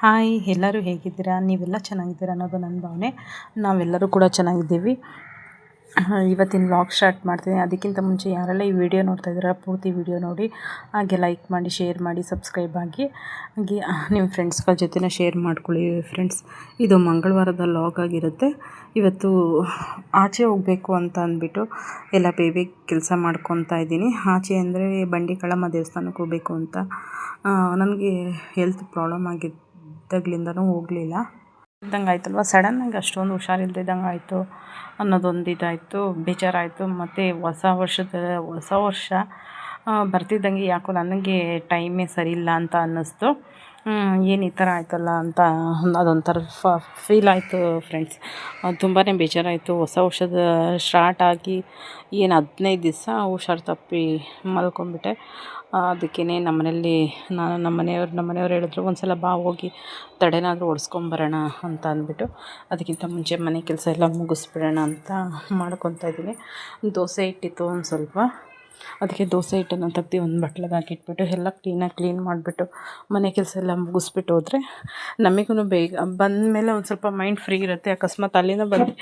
Hi, ಎಲ್ಲರೂ ಹೇಗಿದ್ದೀರಾ? ನೀವೆಲ್ಲ ಚೆನ್ನಾಗಿದ್ದೀರಾ ಅನ್ನೋದು ನನ್ನ ಭಾವನೆ. ನಾವೆಲ್ಲರೂ ಕೂಡ ಚೆನ್ನಾಗಿದ್ದೀವಿ. ಇವತ್ತಿನ ವ್ಲಾಗ್ ಸ್ಟಾರ್ಟ್ ಮಾಡ್ತೀನಿ. ಅದಕ್ಕಿಂತ ಮುಂಚೆ ಯಾರೆಲ್ಲ ಈ ವಿಡಿಯೋ ನೋಡ್ತಾ ಇದ್ದೀರಾ, ಪೂರ್ತಿ ವಿಡಿಯೋ ನೋಡಿ. ಹಾಗೆ ಲೈಕ್ ಮಾಡಿ, ಶೇರ್ ಮಾಡಿ, ಸಬ್ಸ್ಕ್ರೈಬ್ ಆಗಿ. ಹಾಗೆ ನಿಮ್ಮ ಫ್ರೆಂಡ್ಸ್ಗಳ ಜೊತೆನೇ ಶೇರ್ ಮಾಡ್ಕೊಳ್ಳಿ. ಫ್ರೆಂಡ್ಸ್, ಇದು ಮಂಗಳವಾರದ ಲಾಗ್ ಆಗಿರುತ್ತೆ. ಇವತ್ತು ಆಚೆ ಹೋಗಬೇಕು ಅಂತ ಅಂದ್ಬಿಟ್ಟು ಎಲ್ಲ ಬೇಬಿ ಕೆಲಸ ಮಾಡ್ಕೊತಾ ಇದ್ದೀನಿ. ಆಚೆ ಅಂದರೆ ಬಂಡಿ ಕಳಮ್ಮ ದೇವಸ್ಥಾನಕ್ಕೆ ಹೋಗಬೇಕು ಅಂತ. ನನಗೆ ಹೆಲ್ತ್ ಪ್ರಾಬ್ಲಮ್ ಆಗಿದ್ದಾಗಲಿಂದನೂ ಹೋಗಲಿಲ್ಲ. ಇದ್ದಂಗೆ ಆಯ್ತಲ್ವ ಸಡನ್ನಾಗಿ ಅಷ್ಟೊಂದು ಹುಷಾರಿಲ್ದಿದ್ದಂಗೆ ಆಯಿತು ಅನ್ನೋದೊಂದು ಇದಾಯಿತು, ಬೇಜಾರಾಯಿತು. ಮತ್ತು ಹೊಸ ವರ್ಷದ, ಹೊಸ ವರ್ಷ ಬರ್ತಿದ್ದಂಗೆ ಯಾಕೋ ನನಗೆ ಟೈಮೇ ಸರಿ ಇಲ್ಲ ಅಂತ ಅನ್ನಿಸ್ತು. ಏನು ಈ ಥರ ಆಯ್ತಲ್ಲ ಅಂತ ಅದೊಂಥರ ಫೀಲ್ ಆಯಿತು ಫ್ರೆಂಡ್ಸ್ ತುಂಬಾ ಬೇಜಾರಾಯಿತು. ಹೊಸ ವರ್ಷದ ಸ್ಟಾರ್ಟ್ ಆಗಿ ಏನು ಹದಿನೈದು ದಿವಸ ಹುಷಾರು ತಪ್ಪಿ ಮಲ್ಕೊಂಡ್ಬಿಟ್ಟೆ. ಅದಕ್ಕೇ ಮನೆಯಲ್ಲಿ ನಾನು ನಮ್ಮ ಮನೆಯವ್ರು ನಮ್ಮ ಮನೆಯವ್ರು ಹೇಳಿದ್ರು ಒಂದು ಸಲ ಬಾ, ಹೋಗಿ ತಡೆನಾದರೂ ಓಡಿಸ್ಕೊಂಬರೋಣ ಅಂತ ಅಂದ್ಬಿಟ್ಟು ಅದಕ್ಕಿಂತ ಮುಂಚೆ ಮನೆ ಕೆಲಸ ಎಲ್ಲ ಮುಗಿಸ್ಬಿಡೋಣ ಅಂತ ಮಾಡ್ಕೊತಾ ಇದ್ದೀನಿ. ದೋಸೆ ಇಟ್ಟಿತ್ತು ಒಂದು ಸ್ವಲ್ಪ. ಅದಕ್ಕೆ ದೋಸೆ ಹಿಟ್ಟನ್ನು ತಗ್ದು ಒಂದು ಬಟ್ಲಗೆ ಹಾಕಿಟ್ಬಿಟ್ಟು ಎಲ್ಲ ಕ್ಲೀನಾಗಿ ಕ್ಲೀನ್ ಮಾಡಿಬಿಟ್ಟು ಮನೆ ಕೆಲಸ ಎಲ್ಲ ಮುಗಿಸ್ಬಿಟ್ಟು ಹೋದರೆ ನಮಗೂ ಬೇಗ ಬಂದಮೇಲೆ ಒಂದು ಸ್ವಲ್ಪ ಮೈಂಡ್ ಫ್ರೀ ಇರುತ್ತೆ. ಅಕಸ್ಮಾತ್ ಅಲ್ಲಿಂದ ಬಂದು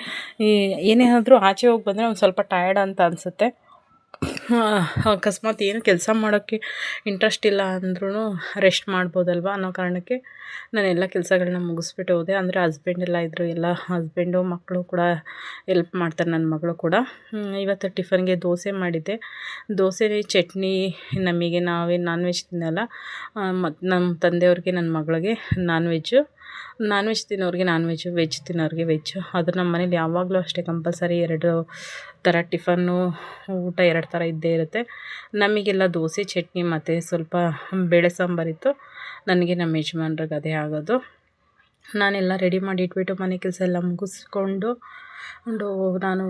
ಏನೇ ಆದರೂ ಆಚೆ ಹೋಗಿ ಬಂದರೆ ಒಂದು ಸ್ವಲ್ಪ ಟಯರ್ಡ್ ಅಂತ ಅನಿಸುತ್ತೆ. ಅಕಸ್ಮಾತ್ ಏನು ಕೆಲಸ ಮಾಡೋಕ್ಕೆ ಇಂಟ್ರೆಸ್ಟ್ ಇಲ್ಲ ಅಂದ್ರೂ ರೆಸ್ಟ್ ಮಾಡ್ಬೋದಲ್ವ ಅನ್ನೋ ಕಾರಣಕ್ಕೆ ನಾನು ಎಲ್ಲ ಕೆಲಸಗಳನ್ನ ಮುಗಿಸ್ಬಿಟ್ಟು ಹೋದೆ. ಅಂದರೆ ಹಸ್ಬೆಂಡ್ ಎಲ್ಲ ಇದ್ದರು ಎಲ್ಲ ಹಸ್ಬೆಂಡು ಮಕ್ಕಳು ಕೂಡ ಎಲ್ಪ್ ಮಾಡ್ತಾರೆ ನನ್ನ ಮಗಳು ಕೂಡ. ಇವತ್ತು ಟಿಫನ್ಗೆ ದೋಸೆ ಮಾಡಿದ್ದೆ. ದೋಸೆ ಚಟ್ನಿ, ನಮಗೆ ನಾವೇ ನಾನ್ ವೆಜ್ ತಿನ್ನಲ್ಲ ಮತ್ತು ನಮ್ಮ ತಂದೆಯವ್ರಿಗೆ ನನ್ನ ಮಗಳಿಗೆ ನಾನ್ ವೆಜ್ಜು ನಾನ್ ವೆಜ್ ತಿನ್ನೋರಿಗೆ ನಾನ್ ವೆಜ್ ವೆಜ್ ತಿನ್ನೋರಿಗೆ ವೆಜ್ ಅದು ನಮ್ಮ ಮನೇಲಿ ಯಾವಾಗಲೂ ಅಷ್ಟೇ ಕಂಪಲ್ಸರಿ ಎರಡು ಥರ ಟಿಫನ್ನು ಊಟ ಎರಡು ಥರ ಇದ್ದೇ ಇರುತ್ತೆ. ನಮಗೆಲ್ಲ ದೋಸೆ, ಚಟ್ನಿ ಮತ್ತು ಸ್ವಲ್ಪ ಬೇಳೆ ಸಾಂಬಾರಿತ್ತು ನನಗೆ ನಮ್ಮ ಯಜಮಾನ್ರಿಗೆ ಅದೇ ಆಗೋದು. ನಾನೆಲ್ಲ ರೆಡಿ ಮಾಡಿ ಇಟ್ಬಿಟ್ಟು ಮನೆ ಕೆಲಸ ಎಲ್ಲ ಮುಗಿಸ್ಕೊಂಡು ನಾನು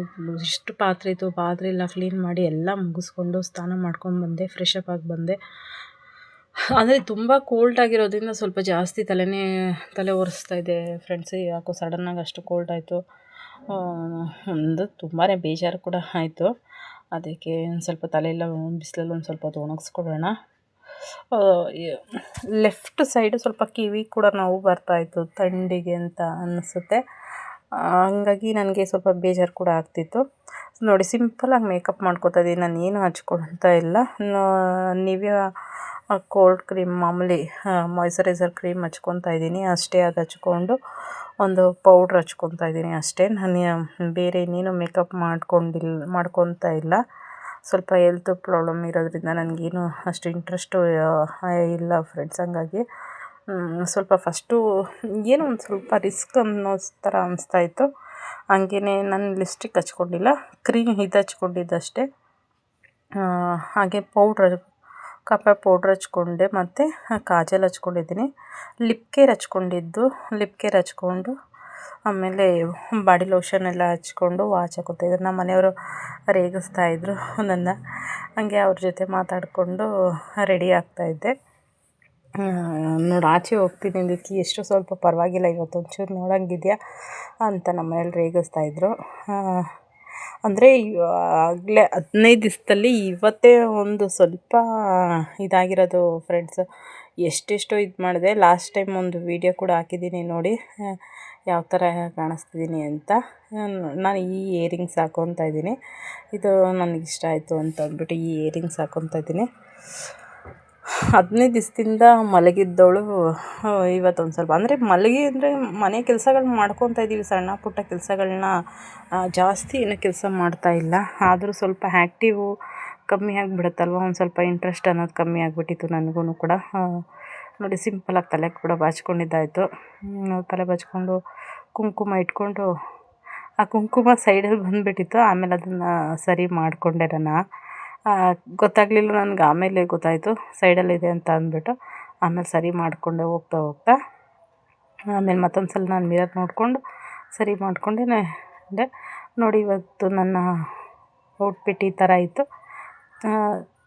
ಇಷ್ಟು ಪಾತ್ರೆ ಇತ್ತು, ಪಾತ್ರೆ ಎಲ್ಲ ಕ್ಲೀನ್ ಮಾಡಿ ಎಲ್ಲ ಮುಗಿಸ್ಕೊಂಡು ಸ್ನಾನ ಮಾಡ್ಕೊಂಡು ಬಂದೆ ಫ್ರೆಶ್ ಅಪ್ ಆಗಿ ಬಂದೆ. ಅಂದರೆ ತುಂಬ ಕೋಲ್ಡ್ ಆಗಿರೋದ್ರಿಂದ ಸ್ವಲ್ಪ ಜಾಸ್ತಿ ತಲೆನೇ, ತಲೆ ಒರೆಸ್ತಾ ಇದೆ ಫ್ರೆಂಡ್ಸ್ ಯಾಕೋ ಸಡನ್ನಾಗಿ ಅಷ್ಟು ಕೋಲ್ಡ್ ಆಯಿತು. ಒಂದು ತುಂಬಾ ಬೇಜಾರು ಕೂಡ ಆಯಿತು. ಅದಕ್ಕೆ ಒಂದು ಸ್ವಲ್ಪ ತಲೆಯೆಲ್ಲ ಬಿಸಿಲಲ್ಲಿ ಒಂದು ಸ್ವಲ್ಪ ಹೊತ್ತು ಒಣಗಿಸ್ಕೊಡೋಣ ಲೆಫ್ಟ್ ಸೈಡು ಸ್ವಲ್ಪ ಕಿವಿ ಕೂಡ ನೋವು ಬರ್ತಾಯಿತ್ತು ಥಂಡಿಗೆ ಅಂತ ಅನಿಸುತ್ತೆ. ಹಂಗಾಗಿ ನನಗೆ ಸ್ವಲ್ಪ ಬೇಜಾರು ಕೂಡ ಆಗ್ತಿತ್ತು. ನೋಡಿ ಸಿಂಪಲಾಗಿ ಮೇಕಪ್ ಮಾಡ್ಕೋತಾ ಇದ್ದೀನಿ ನಾನು ಏನು ಹಚ್ಕೊಳ್ತಾ ಇಲ್ಲ. ನಿವ್ಯ ಕೋಲ್ಡ್ ಕ್ರೀಮ್ ಮಾಮೂಲಿ ಮಾಯ್ಚರೈಸರ್ ಕ್ರೀಮ್ ಹಚ್ಕೊತಾ ಇದ್ದೀನಿ. ಅಷ್ಟೇ ಅದು ಹಚ್ಕೊಂಡು ಒಂದು ಪೌಡ್ರ್ ಹಚ್ಕೊತಾ ಇದ್ದೀನಿ ಅಷ್ಟೇ. ನಾನು ಬೇರೆ ಇನ್ನೇನು ಮೇಕಪ್ ಮಾಡ್ಕೊಂಡಿಲ್ಲ ಮಾಡ್ಕೊತಾ ಇಲ್ಲ. ಸ್ವಲ್ಪ ಹೆಲ್ತ್ ಪ್ರಾಬ್ಲಮ್ ಇರೋದ್ರಿಂದ ನನಗೇನು ಅಷ್ಟು ಇಂಟ್ರೆಸ್ಟು ಇಲ್ಲ ಫ್ರೆಂಡ್ಸ್ ಹಂಗಾಗಿ. ಸ್ವಲ್ಪ ಫಸ್ಟು ಏನೋ ಒಂದು ಸ್ವಲ್ಪ ರಿಸ್ಕ್ ಅನ್ನೋ ಥರ ಅನಿಸ್ತಾಯಿತ್ತು ಹಂಗೇ ನಾನು ಲಿಸ್ಟಿಕ್ ಹಚ್ಕೊಂಡಿಲ್ಲ. ಕ್ರೀಮ್ ಇದು ಹಚ್ಕೊಂಡಿದ್ದಷ್ಟೇ. ಹಾಗೆ ಪೌಡ್ರ್ ಕಪ್ಪೆ ಪೌಡ್ರ್ ಹಚ್ಕೊಂಡೆ ಮತ್ತು ಕಾಜಲ್ ಹಚ್ಕೊಂಡಿದ್ದೀನಿ. ಲಿಪ್ ಕೇರ್ ಹಚ್ಕೊಂಡಿದ್ದು, ಲಿಪ್ ಕೇರ್ ಹಚ್ಕೊಂಡು, ಆಮೇಲೆ ಬಾಡಿ ಲೋಷನ್ ಎಲ್ಲ ಹಚ್ಕೊಂಡು ವಾಚ್ ಹಾಕೋತಾಯಿದ್ರು ನಮ್ಮ ಮನೆಯವರು ರೇಗಿಸ್ತಾ ಇದ್ದರು ನನ್ನ. ಹಂಗೆ ಅವ್ರ ಜೊತೆ ಮಾತಾಡಿಕೊಂಡು ರೆಡಿ ಆಗ್ತಾಯಿದ್ದೆ ನೋಡಿ, ಆಚೆ ಹೋಗ್ತೀನಿ ಅಂದಿದ್ದಕ್ಕೆ ಎಷ್ಟು ಸ್ವಲ್ಪ ಪರವಾಗಿಲ್ಲ ಇವತ್ತು ಒಂಚೂರು ನೋಡೋಂಗಿದೆಯಾ ಅಂತ ನಮ್ಮ ಮನೇಲಿ ರೇಗಿಸ್ತಾಯಿದ್ರು ಅಂದರೆ ಆಗಲೇ ಹದಿನೈದು ದಿವಸದಲ್ಲಿ ಇವತ್ತೇ ಒಂದು ಸ್ವಲ್ಪ ಇದಾಗಿರೋದು ಫ್ರೆಂಡ್ಸು ಎಷ್ಟೆಷ್ಟೋ ಇದು ಮಾಡಿದೆ. ಲಾಸ್ಟ್ ಟೈಮ್ ಒಂದು ವಿಡಿಯೋ ಕೂಡ ಹಾಕಿದ್ದೀನಿ ನೋಡಿ, ಯಾವ ಥರ ಕಾಣಿಸ್ತಿದ್ದೀನಿ ಅಂತ. ನಾನು ಈ ಇಯರಿಂಗ್ಸ್ ಹಾಕ್ಕೊತಾ ಇದ್ದೀನಿ. ಇದು ನನಗಿಷ್ಟ ಆಯಿತು ಅಂತ ಅಂದ್ಬಿಟ್ಟು ಈ ಇಯರಿಂಗ್ಸ್ ಹಾಕ್ಕೊತಾ ಇದ್ದೀನಿ. ಹದಿನೈದು ದಿವಸದಿಂದ ಮಲಗಿದ್ದವಳು ಇವತ್ತೊಂದು ಸ್ವಲ್ಪ. ಅಂದರೆ ಮಲಗಿ ಅಂದರೆ ಮನೆ ಕೆಲಸಗಳು ಮಾಡ್ಕೊತಾ ಇದ್ದೀವಿ ಸಣ್ಣ ಪುಟ್ಟ ಕೆಲಸಗಳನ್ನ ಜಾಸ್ತಿ ಏನು ಕೆಲಸ ಮಾಡ್ತಾ ಇಲ್ಲ. ಆದರೂ ಸ್ವಲ್ಪ ಆ್ಯಕ್ಟಿವು ಕಮ್ಮಿ ಆಗಿಬಿಡುತ್ತಲ್ವ? ಒಂದು ಸ್ವಲ್ಪ ಇಂಟ್ರೆಸ್ಟ್ ಅನ್ನೋದು ಕಮ್ಮಿ ಆಗಿಬಿಟ್ಟಿತ್ತು ನನಗೂ ಕೂಡ. ನೋಡಿ ಸಿಂಪಲಾಗಿ ತಲೆ ಕೂಡ ಬಾಚ್ಕೊಂಡಿದ್ದಾಯಿತು. ತಲೆ ಬಾಚ್ಕೊಂಡು ಕುಂಕುಮ ಇಟ್ಕೊಂಡು, ಆ ಕುಂಕುಮ ಸೈಡಲ್ಲಿ ಬಂದುಬಿಟ್ಟಿತ್ತು. ಆಮೇಲೆ ಅದನ್ನು ಸರಿ ಮಾಡಿಕೊಂಡೆ ನಾನು. ಗೊತ್ತಾಗಲಿಲ್ಲ ನನಗೆ. ಆಮೇಲೆ ಗೊತ್ತಾಯಿತು. ಸೈಡಲ್ಲಿದೆ ಅಂತ ಅಂದ್ಬಿಟ್ಟು ಆಮೇಲೆ ಸರಿ ಮಾಡಿಕೊಂಡೆ ಹೋಗ್ತಾ ಹೋಗ್ತಾ ಆಮೇಲೆ ಮತ್ತೊಂದು ಸಲ ನಾನು ಮಿರರ್ ನೋಡಿಕೊಂಡು ಸರಿ ಮಾಡಿಕೊಂಡೆ ನೋಡಿ ಇವತ್ತು ನನ್ನ ಔಟ್ಫಿಟ್ ಈ ಥರ ಇತ್ತು.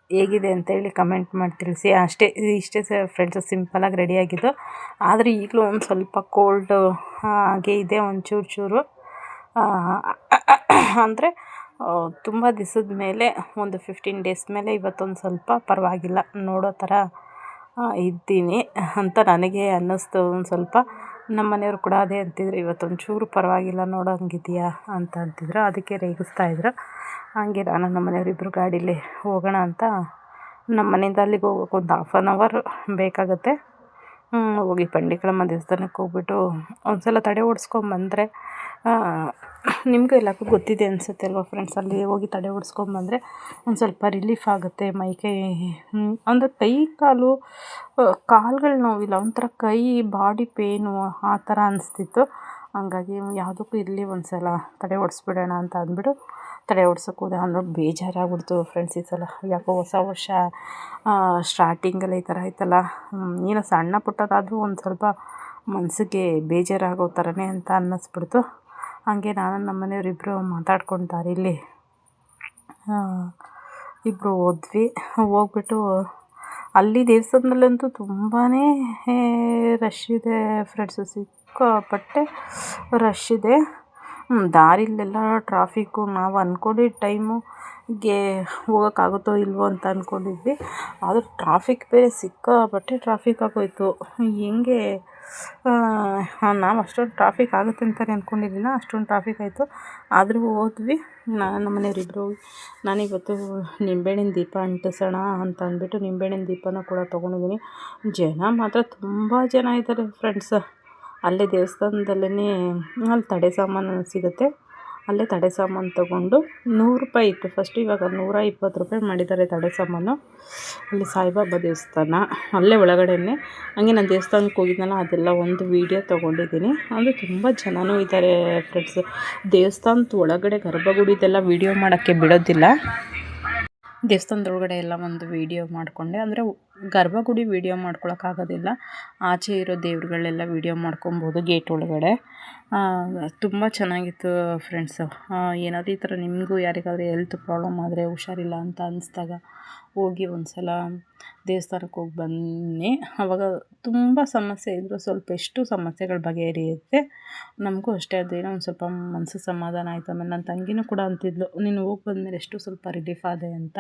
ಹೇಗಿದೆ ಅಂತೇಳಿ ಕಮೆಂಟ್ ಮಾಡಿ ತಿಳಿಸಿ. ಅಷ್ಟೇ, ಇಷ್ಟೇ ಸ ಫ್ರೆಂಡ್ಸು ಸಿಂಪಲಾಗಿ ರೆಡಿಯಾಗಿದ್ದು ಆದರೆ ಈಗಲೂ ಒಂದು ಸ್ವಲ್ಪ ಕೋಲ್ಡು ಹಾಗೆ ಇದೆ ಒಂಚೂರು ಚೂರು. ಅಂದರೆ ತುಂಬ ದಿವ್ಸದ ಮೇಲೆ, ಒಂದು ಫಿಫ್ಟೀನ್ ಡೇಸ್ ಮೇಲೆ ಇವತ್ತೊಂದು ಸ್ವಲ್ಪ ಪರವಾಗಿಲ್ಲ. ನೋಡೋ ಥರ ಇದ್ದೀನಿ ಅಂತ ನನಗೆ ಅನ್ನಿಸ್ತು ಒಂದು ಸ್ವಲ್ಪ. ನಮ್ಮ ಮನೆಯವ್ರು ಕೂಡ ಅದೇ ಅಂತಿದ್ರು, ಇವತ್ತೊಂಚೂರು ಪರವಾಗಿಲ್ಲ, ನೋಡೋಂಗಿದೆಯಾ? ಅಂತ ಅಂತಿದ್ರು. ಅದಕ್ಕೆ ರೇಗಿಸ್ತಾ ಇದ್ರು. ಹಂಗೆ ನಾನು ನಮ್ಮ ಮನೆಯವ್ರು ಇಬ್ಬರು ಗಾಡೀಲಿ ಹೋಗೋಣ ಅಂತ ನಮ್ಮ ಮನೆಯಿಂದ ಅಲ್ಲಿಗೆ ಹೋಗೋಕೆ ಒಂದು ಹಾಫ್ ಆನ್ ಅವರ್ ಬೇಕಾಗುತ್ತೆ. ಹೋಗಿ ಪಂಡಿಕಳಮ್ಮ ದೇವಸ್ಥಾನಕ್ಕೆ ಹೋಗ್ಬಿಟ್ಟು ಒಂದು ಸಲ ತಡೆ ಓಡಿಸ್ಕೊಂಬಂದ್ರೆ ನಿಮಗೂ ಎಲ್ಲಕ್ಕೂ ಗೊತ್ತಿದೆ ಅನಿಸುತ್ತೆ ಅಲ್ವಾ ಫ್ರೆಂಡ್ಸ್ ಅಲ್ಲಿ ಹೋಗಿ ತಡೆ ಓಡಿಸ್ಕೊಂಬಂದ್ರೆ ಒಂದು ಸ್ವಲ್ಪ ರಿಲೀಫ್ ಆಗುತ್ತೆ ಮೈ ಕೈ ಅಂದರೆ ಕೈ ಕಾಲು ಕಾಲುಗಳು ನೋವಿಲ್ಲ, ಒಂಥರ ಕೈ ಬಾಡಿ ಪೇನು ಆ ಥರ ಅನಿಸ್ತಿತ್ತು. ಹಂಗಾಗಿ ಯಾವುದಕ್ಕೂ ಇರಲಿ ಒಂದು ಸಲ ತಡೆ ಓಡಿಸ್ಬಿಡೋಣ ಅಂತ ಅಂದ್ಬಿಟ್ಟು ತಡೆ ಓಡ್ಸೋಕೆ ಹೋದೆ. ಅಂದ್ರೆ ಬೇಜಾರಾಗ್ಬಿಡ್ತು ಫ್ರೆಂಡ್ಸ್ ಈ ಸಲ. ಯಾಕೋ ಹೊಸ ವರ್ಷ ಸ್ಟಾರ್ಟಿಂಗಲ್ಲಿ ಈ ಥರ ಆಯ್ತಲ್ಲ ಏನೋ ಸಣ್ಣ ಪುಟ್ಟದಾದರೂ ಒಂದು ಸ್ವಲ್ಪ ಮನಸ್ಸಿಗೆ ಬೇಜಾರಾಗೋ ಥರನೇ ಅಂತ ಅನ್ನಿಸ್ಬಿಡ್ತು. ಹಾಗೆ ನಾನು ನಮ್ಮ ಮನೆಯವ್ರಿಬ್ಬರು ಮಾತಾಡ್ಕೊಂಡು ಇಲ್ಲಿ. ಇಬ್ಬರು ಹೋದ್ವಿ. ಹೋಗ್ಬಿಟ್ಟು ಅಲ್ಲಿ ದೇವಸ್ಥಾನದಲ್ಲಂತೂ ತುಂಬಾ ರಶ್ ಇದೆ ಫ್ರೆಂಡ್ಸು ಸಿಕ್ಕಾಪಟ್ಟೆ ರಶ್ ಇದೆ. ದಾರಿಲೆಲ್ಲ ಟ್ರಾಫಿಕ್ಕು ನಾವು ಅಂದ್ಕೊಂಡಿದ್ದ ಟೈಮುಗೆ ಹೋಗೋಕ್ಕಾಗುತ್ತೋ ಇಲ್ವೋ ಅಂತ ಅಂದ್ಕೊಂಡಿದ್ವಿ ಆದ್ರೆ ಟ್ರಾಫಿಕ್ ಬೇರೆ ಸಿಕ್ಕಾಪಟ್ಟೆ ಟ್ರಾಫಿಕ್ ಆಗೋಯಿತು. ಹೆಂಗೆ ನಾವು ಅಷ್ಟೊಂದು ಟ್ರಾಫಿಕ್ ಆಗುತ್ತೆ ಅಂತಲೇ ಅಂದ್ಕೊಂಡಿರ್ಲಿಲ್ಲ ಅಷ್ಟೊಂದು ಟ್ರಾಫಿಕ್ ಆಯಿತು. ಆದರೂ ಹೋದ್ವಿ. ನಮ್ಮ ಮನೆಯವ್ರಿಬ್ರು ನಾನಿವತ್ತು ನಿಂಬೆಹಣ್ಣಿನ ದೀಪ ಅಂಟಿಸೋಣ ಅಂತ ಅಂದ್ಬಿಟ್ಟು ನಿಂಬೆಹಣ್ಣಿನ ದೀಪನ ಕೂಡ ತೊಗೊಂಡಿದ್ದೀನಿ ಜನ ಮಾತ್ರ ತುಂಬ ಜನ ಇದ್ದಾರೆ ಫ್ರೆಂಡ್ಸ್ ಅಲ್ಲೇ ದೇವಸ್ಥಾನದಲ್ಲೇ ಅಲ್ಲಿ ತಡೆ ಸಾಮಾನು ಸಿಗುತ್ತೆ. ಅಲ್ಲೇ ತಡೆ ಸಾಮಾನು ತೊಗೊಂಡು ನೂರು ರೂಪಾಯಿ ಇತ್ತು. ಫಸ್ಟ್ ಇವಾಗ ನೂರ ಇಪ್ಪತ್ತು ರೂಪಾಯಿ ಮಾಡಿದ್ದಾರೆ ತಡೆ ಸಾಮಾನು. ಅಲ್ಲಿ ಸಾಯಿಬಾಬಾ ದೇವಸ್ಥಾನ, ಅಲ್ಲೇ ಒಳಗಡೆನೇ. ಹಂಗೆ ನಾನು ದೇವಸ್ಥಾನಕ್ಕೆ ಹೋಗಿದ್ನಲ್ಲ, ಅದೆಲ್ಲ ಒಂದು ವೀಡಿಯೋ ತೊಗೊಂಡಿದ್ದೀನಿ. ಅಂದರೆ ತುಂಬ ಜನನೂ ಇದ್ದಾರೆ ಫ್ರೆಂಡ್ಸ್ ದೇವಸ್ಥಾನದ ಒಳಗಡೆ ಗರ್ಭಗುಡಿದೆಲ್ಲ ವೀಡಿಯೋ ಮಾಡೋಕ್ಕೆ ಬಿಡೋದಿಲ್ಲ. ದೇವಸ್ಥಾನದೊಳಗಡೆ ಎಲ್ಲ ಒಂದು ವೀಡಿಯೋ ಮಾಡಿಕೊಂಡೆ. ಅಂದರೆ ಗರ್ಭಗುಡಿ ವೀಡಿಯೋ ಮಾಡ್ಕೊಳಕ್ಕಾಗೋದಿಲ್ಲ ಆಚೆ ಇರೋ ದೇವ್ರುಗಳೆಲ್ಲ ವೀಡಿಯೋ ಮಾಡ್ಕೊಬೋದು ಗೇಟ್ ಒಳಗಡೆ. ತುಂಬ ಚೆನ್ನಾಗಿತ್ತು ಫ್ರೆಂಡ್ಸು ಏನಾದರೂ ಈ ಥರ ನಿಮಗೂ ಯಾರಿಗಾದರೂ ಹೆಲ್ತ್ ಪ್ರಾಬ್ಲಮ್ ಆದರೆ ಹುಷಾರಿಲ್ಲ ಅಂತ ಅನ್ನಿಸ್ದಾಗ ಹೋಗಿ ಒಂದು ಸಲ ದೇವಸ್ಥಾನಕ್ಕೆ ಹೋಗಿ ಬನ್ನಿ. ಆವಾಗ ತುಂಬ ಸಮಸ್ಯೆ ಇದ್ದರೂ ಸ್ವಲ್ಪ ಎಷ್ಟು ಸಮಸ್ಯೆಗಳು ಬಗೆಹರಿಯುತ್ತೆ ನಮಗೂ ಅಷ್ಟೇ ಅದೇನೋ ಒಂದು ಸ್ವಲ್ಪ ಮನಸ್ಸು ಸಮಾಧಾನ ಆಯಿತು. ಆಮೇಲೆ ನನ್ನ ತಂಗಿನೂ ಕೂಡ ಅಂತಿದ್ಲು, ನೀನು ಹೋಗಿ ಬಂದಮೇಲೆ ಎಷ್ಟು ಸ್ವಲ್ಪ ರಿಲೀಫ್ ಆದೆ ಅಂತ.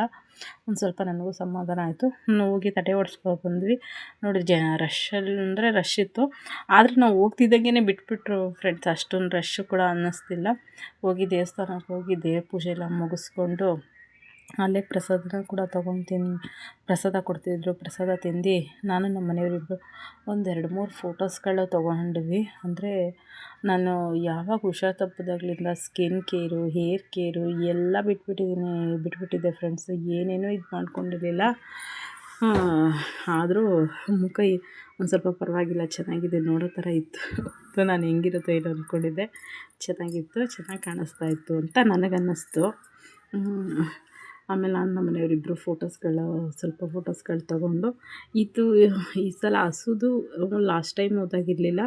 ಒಂದು ಸ್ವಲ್ಪ ನನಗೂ ಸಮಾಧಾನ ಆಯಿತು. ಹೋಗಿ ತಟೆ ಓಡಿಸ್ಕೊಂಡು ಬಂದ್ವಿ. ನೋಡಿ, ಜ ರಶ್ಶಲ್ಲಿ ಅಂದರೆ ರಶ್ ಇತ್ತು. ಆದರೆ ನಾವು ಹೋಗ್ತಿದ್ದಂಗೆ ಬಿಟ್ಬಿಟ್ರು ಫ್ರೆಂಡ್ಸ್ ಅಷ್ಟೊಂದು ರಶ್ಶು ಕೂಡ ಅನ್ನಿಸ್ತಿಲ್ಲ. ಹೋಗಿ ದೇವಸ್ಥಾನಕ್ಕೆ ಹೋಗಿ ದೇವ್ರ ಪೂಜೆ ಎಲ್ಲ ಮುಗಿಸ್ಕೊಂಡು ಅಲ್ಲೇ ಪ್ರಸಾದನ ಕೂಡ ತೊಗೊಂಡು ತಿನ್ ಪ್ರಸಾದ ಕೊಡ್ತಿದ್ದರು ಪ್ರಸಾದ ತಿಂದು ನಾನು ನಮ್ಮ ಮನೆಯವರಿಬ್ಬರು ಒಂದು ಎರಡು ಮೂರು ಫೋಟೋಸ್ಗಳು ತೊಗೊಂಡ್ವಿ. ಅಂದರೆ ನಾನು ಯಾವಾಗ ಹುಷಾರು ತಪ್ಪಿದಾಗ್ಲಿಂದ ಸ್ಕಿನ್ ಕೇರು ಹೇರ್ ಕೇರು ಎಲ್ಲ ಬಿಟ್ಬಿಟ್ಟಿದ್ದೀನಿ, ಬಿಟ್ಬಿಟ್ಟಿದ್ದೆ ಫ್ರೆಂಡ್ಸ್ ಏನೇನೂ ಇದು ಮಾಡ್ಕೊಂಡಿರಲಿಲ್ಲ. ಆದರೂ ಮುಖ ಒಂದು ಸ್ವಲ್ಪ ಪರವಾಗಿಲ್ಲ, ಚೆನ್ನಾಗಿದೆ, ನೋಡೋ ಥರ ಇತ್ತು. ನಾನು ಹೆಂಗಿರುತ್ತೋ ಏನೋ ಅಂದ್ಕೊಂಡಿದ್ದೆ ಚೆನ್ನಾಗಿತ್ತು, ಚೆನ್ನಾಗಿ ಕಾಣಿಸ್ತಾ ಇತ್ತು ಅಂತ ನನಗನ್ನಿಸ್ತು. ಆಮೇಲೆ ನಾನು ನಮ್ಮ ಮನೆಯವರಿಬ್ಬರು ಫೋಟೋಸ್ಗಳು, ಸ್ವಲ್ಪ ಫೋಟೋಸ್ಗಳು ತಗೊಂಡು, ಇದು ಈ ಸಲ ಹಸುದು ಲಾಸ್ಟ್ ಟೈಮ್ ಹೋದಾಗಿರಲಿಲ್ಲ.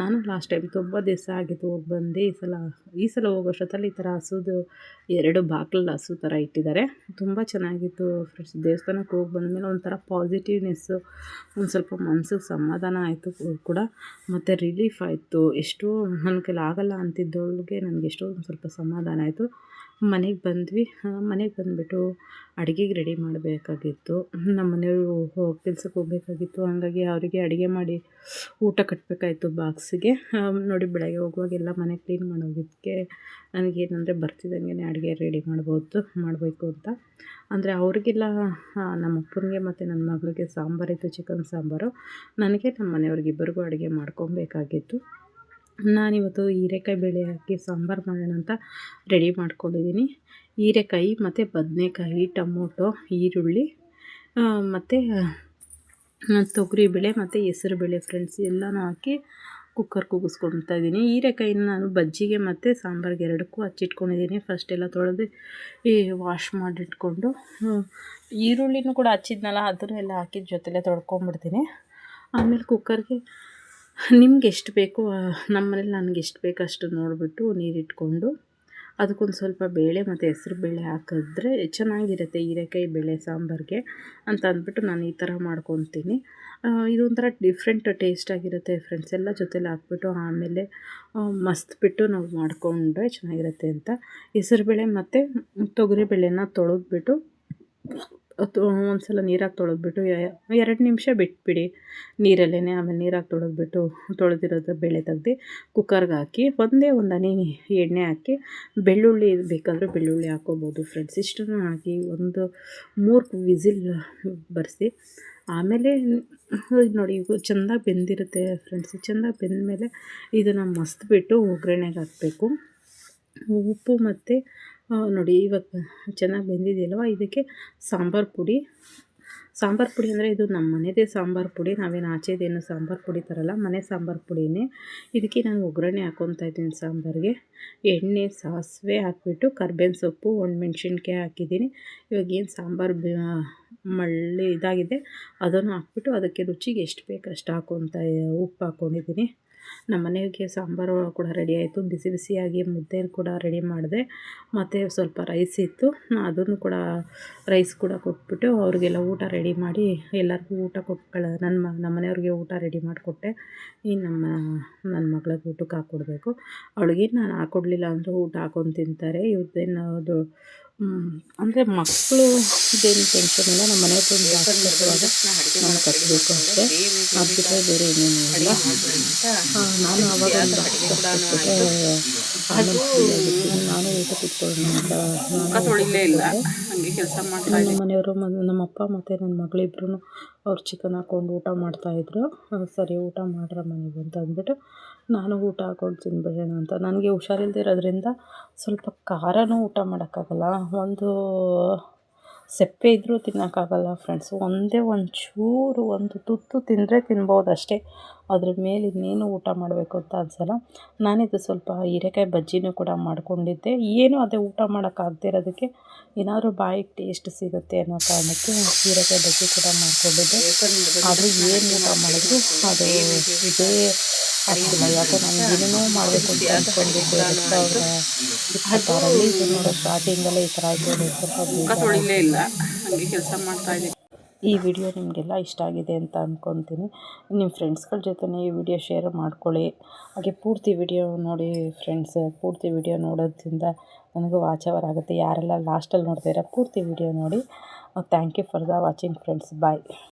ನಾನು ಲಾಸ್ಟ್ ಟೈಮ್ ತುಂಬ ದಿವಸ ಆಗಿತ್ತು ಹೋಗಿ ಬಂದು. ಈ ಸಲ ಈ ಸಲ ಹೋಗೋಷ್ಟೊತ್ತಲ್ಲಿ ಈ ಥರ ಹಸುದು, ಎರಡು ಬಾಕ್ಲಲ್ಲಿ ಹಸು ಥರ ಇಟ್ಟಿದ್ದಾರೆ. ತುಂಬ ಚೆನ್ನಾಗಿತ್ತು ಫ್ರೆಂಡ್ಸ್ ದೇವಸ್ಥಾನಕ್ಕೆ ಹೋಗಿ ಬಂದಮೇಲೆ ಒಂಥರ ಪಾಸಿಟಿವ್ನೆಸ್ಸು ಒಂದು ಸ್ವಲ್ಪ ಮನಸ್ಸಿಗೆ ಸಮಾಧಾನ ಆಯಿತು ಕೂಡ. ಮತ್ತು ರಿಲೀಫ್ ಆಯಿತು. ಎಷ್ಟೋ ನನ್ನ ಕೈಲಿ ಆಗೋಲ್ಲ ಅಂತಿದ್ದವಳಿಗೆ ನನಗೆ ಎಷ್ಟೋ ಒಂದು ಸ್ವಲ್ಪ ಸಮಾಧಾನ ಆಯಿತು. ಮನೆಗೆ ಬಂದ್ವಿ. ಮನೆಗೆ ಬಂದುಬಿಟ್ಟು ಅಡುಗೆಗೆ ರೆಡಿ ಮಾಡಬೇಕಾಗಿತ್ತು. ನಮ್ಮ ಮನೆಯವರು ಕೆಲ್ಸಕ್ಕೆ ಹೋಗಬೇಕಾಗಿತ್ತು. ಹಾಗಾಗಿ ಅವರಿಗೆ ಅಡುಗೆ ಮಾಡಿ ಊಟ ಕಟ್ಟಬೇಕಾಯಿತು ಬಾಕ್ಸಿಗೆ. ನೋಡಿ ಬೆಳಗ್ಗೆ ಹೋಗುವಾಗ ಎಲ್ಲ ಮನೆ ಕ್ಲೀನ್ ಮಾಡೋದಕ್ಕೆ ನನಗೇನಂದರೆ ಬರ್ತಿದ್ದಂಗೆ ಅಡುಗೆ ರೆಡಿ ಮಾಡ್ಬೋದು, ಮಾಡಬೇಕು ಅಂತ. ಅಂದರೆ ಅವ್ರಿಗೆಲ್ಲ ನಮ್ಮ ಅಪ್ಪನಿಗೆ ಮತ್ತು ನನ್ನ ಮಗಳಿಗೆ ಸಾಂಬಾರಿತ್ತು ಚಿಕನ್ ಸಾಂಬಾರು. ನನಗೆ ನಮ್ಮ ಮನೆಯವ್ರಿಗೆ ಇಬ್ಬರಿಗೂ ಅಡುಗೆ ಮಾಡ್ಕೊಬೇಕಾಗಿತ್ತು. ನಾನಿವತ್ತು ಹೀರೆಕಾಯಿ ಬೇಳೆ ಹಾಕಿ ಸಾಂಬಾರು ಮಾಡೋಣ ಅಂತ ರೆಡಿ ಮಾಡ್ಕೊಂಡಿದ್ದೀನಿ. ಹೀರೆಕಾಯಿ, ಮತ್ತು ಬದನೆಕಾಯಿ, ಟೊಮೊಟೊ, ಈರುಳ್ಳಿ ಮತ್ತು ತೊಗರಿಬೇಳೆ ಮತ್ತು ಹೆಸರುಬೇಳೆ ಫ್ರೆಂಡ್ಸ್ ಎಲ್ಲನೂ ಹಾಕಿ ಕುಕ್ಕರ್ ಕೂಗಿಸ್ಕೊಳ್ತಾ ಇದ್ದೀನಿ. ಹೀರೆಕಾಯಿನ ನಾನು ಬಜ್ಜಿಗೆ ಮತ್ತು ಸಾಂಬಾರಿಗೆ ಎರಡಕ್ಕೂ ಹಚ್ಚಿಟ್ಕೊಂಡಿದ್ದೀನಿ. ಫಸ್ಟ್ ಎಲ್ಲ ತೊಳೆದು ಈ ವಾಶ್ ಮಾಡಿಟ್ಕೊಂಡು ಈರುಳ್ಳಿನೂ ಕೂಡ ಹಚ್ಚಿದ್ನಲ್ಲ ಅದನ್ನು ಎಲ್ಲ ಹಾಕಿದ ಜೊತೆಲೇ ತೊಳ್ಕೊಂಬಿಡ್ತೀನಿ. ಆಮೇಲೆ ಕುಕ್ಕರ್ಗೆ ನಿಮ್ಗೆ ಎಷ್ಟು ಬೇಕು ನಮ್ಮ ಮನೇಲಿ ನನಗೆ ಎಷ್ಟು ಬೇಕು ಅಷ್ಟು ನೋಡಿಬಿಟ್ಟು ನೀರಿಟ್ಕೊಂಡು ಅದಕ್ಕೊಂದು ಸ್ವಲ್ಪ ಬೇಳೆ ಮತ್ತು ಹೆಸ್ರು ಬೇಳೆ ಹಾಕಿದ್ರೆ ಚೆನ್ನಾಗಿರುತ್ತೆ ಹೀರೆಕಾಯಿ ಬೇಳೆ ಸಾಂಬಾರಿಗೆ ಅಂತ ಅಂದ್ಬಿಟ್ಟು ನಾನು ಈ ಥರ ಮಾಡ್ಕೊತೀನಿ. ಇದೊಂಥರ ಡಿಫ್ರೆಂಟ್ ಟೇಸ್ಟಾಗಿರುತ್ತೆ ಫ್ರೆಂಡ್ಸ್ ಎಲ್ಲ ಜೊತೆಲಿ ಹಾಕ್ಬಿಟ್ಟು ಆಮೇಲೆ ಮಸ್ತ್ ಬಿಟ್ಟು ನಾವು ಮಾಡಿಕೊಂಡ್ರೆ ಚೆನ್ನಾಗಿರುತ್ತೆ ಅಂತ. ಹೆಸ್ರು ಬೇಳೆ ಮತ್ತು ತೊಗರಿ ಬೇಳೆನ ತೊಳೆದ್ಬಿಟ್ಟು ಒಂದು ಸಲ ನೀರಾಗಿ ತೊಳೆದ್ಬಿಟ್ಟು ಎರಡು ನಿಮಿಷ ಬಿಟ್ಬಿಡಿ. ನೀರಲ್ಲೇ ಆಮೇಲೆ ನೀರಾಗಿ ತೊಳೆದ್ಬಿಟ್ಟು, ತೊಳೆದಿರೋದು ಬೇಳೆ ತೆಗ್ದು ಕುಕ್ಕರ್ಗೆ ಹಾಕಿ, ಒಂದೇ ಒಂದು ಹನಿ ಎಣ್ಣೆ ಹಾಕಿ, ಬೆಳ್ಳುಳ್ಳಿ ಬೇಕಾದರೆ ಬೆಳ್ಳುಳ್ಳಿ ಹಾಕ್ಕೋಬೋದು ಫ್ರೆಂಡ್ಸ್ ಇಷ್ಟನ್ನು ಹಾಕಿ ಒಂದು ಮೂರು ವಿಸಿಲ್ ಬರೆಸಿ, ಆಮೇಲೆ ನೋಡಿ ಇವು ಚೆಂದಾಗಿ ಬೆಂದಿರುತ್ತೆ ಫ್ರೆಂಡ್ಸ್ ಚೆಂದ ಬೆಂದ ಮೇಲೆ ಇದನ್ನು ಮಸ್ತ್ಬಿಟ್ಟು ಒಗ್ಗರಣೆಗೆ ಹಾಕಬೇಕು. ಉಪ್ಪು ಮತ್ತು ನೋಡಿ ಇವಾಗ ಚೆನ್ನಾಗಿ ಬೆಂದಿದೆಯಲ್ವ? ಇದಕ್ಕೆ ಸಾಂಬಾರು ಪುಡಿ. ಸಾಂಬಾರು ಪುಡಿ ಅಂದರೆ ಇದು ನಮ್ಮ ಮನೆಯದೇ ಸಾಂಬಾರು ಪುಡಿ. ನಾವೇನು ಆಚೆದೇನು ಸಾಂಬಾರು ಪುಡಿ ತರಲ್ಲ, ಮನೆ ಸಾಂಬಾರು ಪುಡಿನೇ. ಇದಕ್ಕೆ ನಾನು ಒಗ್ಗರಣೆ ಹಾಕ್ಕೊತಾ ಇದ್ದೀನಿ ಸಾಂಬಾರಿಗೆ. ಎಣ್ಣೆ, ಸಾಸಿವೆ ಹಾಕಿಬಿಟ್ಟು ಕರ್ಬೇವಿನ ಸೊಪ್ಪು, ಒಣಮೆಣ್ಸಿನ್ಕಾಯಿ ಹಾಕಿದ್ದೀನಿ. ಇವಾಗ ಏನು ಸಾಂಬಾರು ಮಳ್ಳಿ ಇದಾಗಿದೆ, ಅದನ್ನು ಹಾಕ್ಬಿಟ್ಟು ಅದಕ್ಕೆ ರುಚಿಗೆ ಎಷ್ಟು ಬೇಕು ಅಷ್ಟು ಉಪ್ಪು ಹಾಕ್ಕೊಂಡಿದ್ದೀನಿ ನಮ್ಮ ಮನೆಗೆ ಸಾಂಬಾರು ಕೂಡ ರೆಡಿ ಆಯಿತು. ಬಿಸಿ ಬಿಸಿಯಾಗಿ ಮುದ್ದೆ ಕೂಡ ರೆಡಿ ಮಾಡಿದೆ. ಮತ್ತು ಸ್ವಲ್ಪ ರೈಸ್ ಇತ್ತು. ಅದನ್ನು ಕೂಡ ರೈಸ್ ಕೂಡ ಕೊಟ್ಬಿಟ್ಟು ಅವ್ರಿಗೆಲ್ಲ ಊಟ ರೆಡಿ ಮಾಡಿ ಎಲ್ಲರಿಗೂ ಊಟ ಕೊಟ್ಕಳ ನನ್ನ ಮ, ನಮ್ಮ ಮನೆಯವ್ರಿಗೆ ಊಟ ರೆಡಿ ಮಾಡಿಕೊಟ್ಟೆ. ಈ ನಮ್ಮ ನನ್ನ ಮಗಳಿಗೆ ಊಟಕ್ಕೆ ಹಾಕ್ಕೊಡ್ಬೇಕು ಅವಳಿಗೆ ನಾನು ಹಾಕ್ಕೊಡ್ಲಿಲ್ಲ ಅಂದರೂ ಊಟ ಹಾಕೊಂಡು ತಿಂತಾರೆ. ಇವ್ರದ್ದೇನು ಅಂದರೆ ಮಕ್ಕಳು ಇದೇನು ಟೆನ್ಷನ್ ಇಲ್ಲ ನಮ್ಮ ಮನೆ ತುಂಬ ನಾನು ಕಟ್ಟಬೇಕು ಅಷ್ಟೇ. ಅದು ಬಿಟ್ಟರೆ ಬೇರೆ ಏನೇನು ಇಲ್ಲ. ನಾನು ಒಂದು ನಾನು ಊಟ ಕೂತ್ಕೊಳ್ಳೋಣ ಅಂತ ನಮ್ಮ ಮನೆಯವರು ನಮ್ಮ ಅಪ್ಪ ಮತ್ತು ನನ್ನ ಮಗಳಿಬ್ರು ಅವ್ರು ಚಿಕನ್ ಹಾಕ್ಕೊಂಡು ಊಟ ಮಾಡ್ತಾಯಿದ್ರು ಸರಿ ಊಟ ಮಾಡ್ರಮ್ಮ ಮನೆಗೆ ಅಂತ ಅಂದ್ಬಿಟ್ಟು ನಾನು ಊಟ ಹಾಕೊಂಡು ತಿನ್ಬಿಡೋಣ ಅಂತ. ನನಗೆ ಹುಷಾರಿಲ್ಲದೆ ಇರೋದ್ರಿಂದ ಸ್ವಲ್ಪ ಖಾರನೂ ಊಟ ಮಾಡೋಕ್ಕಾಗಲ್ಲ. ಒಂದು ಸಪ್ಪೆ ಇದ್ದರೂ ತಿನ್ನೋಕ್ಕಾಗಲ್ಲ ಫ್ರೆಂಡ್ಸ್ ಒಂದೇ ಒಂದು ಚೂರು ಒಂದು ತುತ್ತು ತಿಂದರೆ ತಿನ್ಬೋದು ಅಷ್ಟೇ ಅದ್ರ ಮೇಲೆ ಇನ್ನೇನು ಊಟ ಮಾಡಬೇಕು ಅಂತ ಅನ್ಸಲ್ಲ. ನಾನಿದು ಸ್ವಲ್ಪ ಹೀರೆಕಾಯಿ ಬಜ್ಜಿನೂ ಕೂಡ ಮಾಡ್ಕೊಂಡಿದ್ದೆ. ಏನು ಅದೇ ಊಟ ಮಾಡೋಕ್ಕಾಗದೇ ಇರೋದಕ್ಕೆ ಏನಾದರೂ ಬಾಯಿಗೆ ಟೇಸ್ಟ್ ಸಿಗುತ್ತೆ ಅನ್ನೋ ಕಾರಣಕ್ಕೆ ಹೀರೆಕಾಯಿ ಬಜ್ಜಿ ಕೂಡ ಮಾಡ್ಕೊಂಡಿದ್ದೆ. ಆದರೆ ಏನು ಊಟ ಮಾಡಿದ್ರು ಅದು ಇದೇ ಆಗ್ತಿಲ್ಲ ಯಾಕೋ ನಾನು ಏನೇನೋ ಮಾಡಬೇಕು ಅಂತ ಅಂದ್ಕೊಂಡಿದ್ದೆ ಎರಡು ಸಾವಿರದ ಇಪ್ಪತ್ತಾರಲ್ಲಿ ಇದು ಸ್ಟಾರ್ಟಿಂಗಲ್ಲೇ ಈ ಥರ ಆಯಿತು ಸ್ವಲ್ಪ ಇಲ್ಲ ಹಾಗೆ ಕೆಲಸ ಮಾಡ್ತಾ ಈ ವಿಡಿಯೋ ನಿಮಗೆಲ್ಲ ಇಷ್ಟ ಆಗಿದೆ ಅಂತ ಅಂದ್ಕೊತೀನಿ ನಿಮ್ಮ ಫ್ರೆಂಡ್ಸ್ಗಳ ಜೊತೆನೇ ಈ ವಿಡಿಯೋ ಶೇರ್ ಮಾಡ್ಕೊಳ್ಳಿ. ಹಾಗೆ ಪೂರ್ತಿ ವಿಡಿಯೋ ನೋಡಿ ಫ್ರೆಂಡ್ಸ್ ಪೂರ್ತಿ ವಿಡಿಯೋ ನೋಡೋದ್ರಿಂದ ನನಗೂ ವಾಚವರ್ ಆಗುತ್ತೆ. ಯಾರೆಲ್ಲ ಲಾಸ್ಟಲ್ಲಿ ನೋಡ್ತೀರಾ ಪೂರ್ತಿ ವಿಡಿಯೋ ನೋಡಿ. Thank you for the watching friends. Bye.